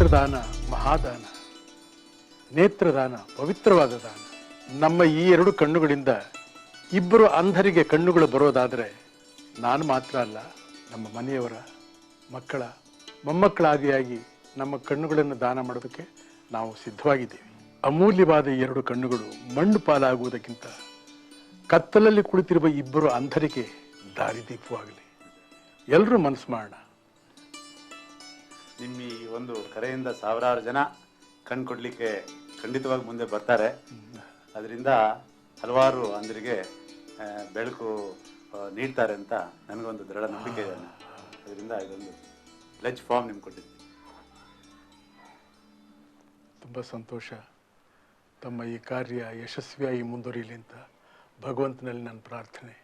ದಾನ ಮಹಾದಾನ, ನೇತ್ರದಾನ, ಪವಿತ್ರವಾದ ದಾನ. ನಮ್ಮ ಈ ಎರಡು ಕಣ್ಣುಗಳಿಂದ ಇಬ್ಬರು ಅಂಧರಿಗೆ ಕಣ್ಣುಗಳು ಬರೋದಾದರೆ ನಾನು ಮಾತ್ರ ಅಲ್ಲ, ನಮ್ಮ ಮನೆಯವರ ಮಕ್ಕಳ ಮೊಮ್ಮಕ್ಕಳಾದಿಯಾಗಿ ನಮ್ಮ ಕಣ್ಣುಗಳನ್ನು ದಾನ ಮಾಡೋದಕ್ಕೆ ನಾವು ಸಿದ್ಧವಾಗಿದ್ದೇವೆ. ಅಮೂಲ್ಯವಾದ ಎರಡು ಕಣ್ಣುಗಳು ಮಣ್ಣು ಪಾಲಾಗುವುದಕ್ಕಿಂತ ಕತ್ತಲಲ್ಲಿ ಕುಳಿತಿರುವ ಇಬ್ಬರು ಅಂಧರಿಗೆ ದಾರಿದೀಪವಾಗಲಿ. ಎಲ್ಲರೂ ಮನಸ್ಸು ಮಾಡೋಣ ನಿಮ್ಮ ಈ ಒಂದು ಕರೆಯಿಂದ ಸಾವಿರಾರು ಜನ ಕಣ್ ಕೊಡ್ಲಿಕ್ಕೆ ಖಂಡಿತವಾಗಿ ಮುಂದೆ ಬರ್ತಾರೆ. ಅದರಿಂದ ಹಲವಾರು ಅಂದರಿಗೆ ಬೆಳಕು ನೀಡ್ತಾರೆ ಅಂತ ನನಗೊಂದು ದೃಢ ನಂಬಿಕೆ ಇದೆ. ಅದರಿಂದ ಇದೊಂದು ಲೆಜ್ ಫಾರ್ಮ್ ನಿಮ್ಗೆ ಕೊಟ್ಟಿದ್ದೀನಿ. ತುಂಬ ಸಂತೋಷ. ತಮ್ಮ ಈ ಕಾರ್ಯ ಯಶಸ್ವಿಯಾಗಿ ಮುಂದುವರಿಯಲಿ ಅಂತ ಭಗವಂತನಲ್ಲಿ ನನ್ನ ಪ್ರಾರ್ಥನೆ.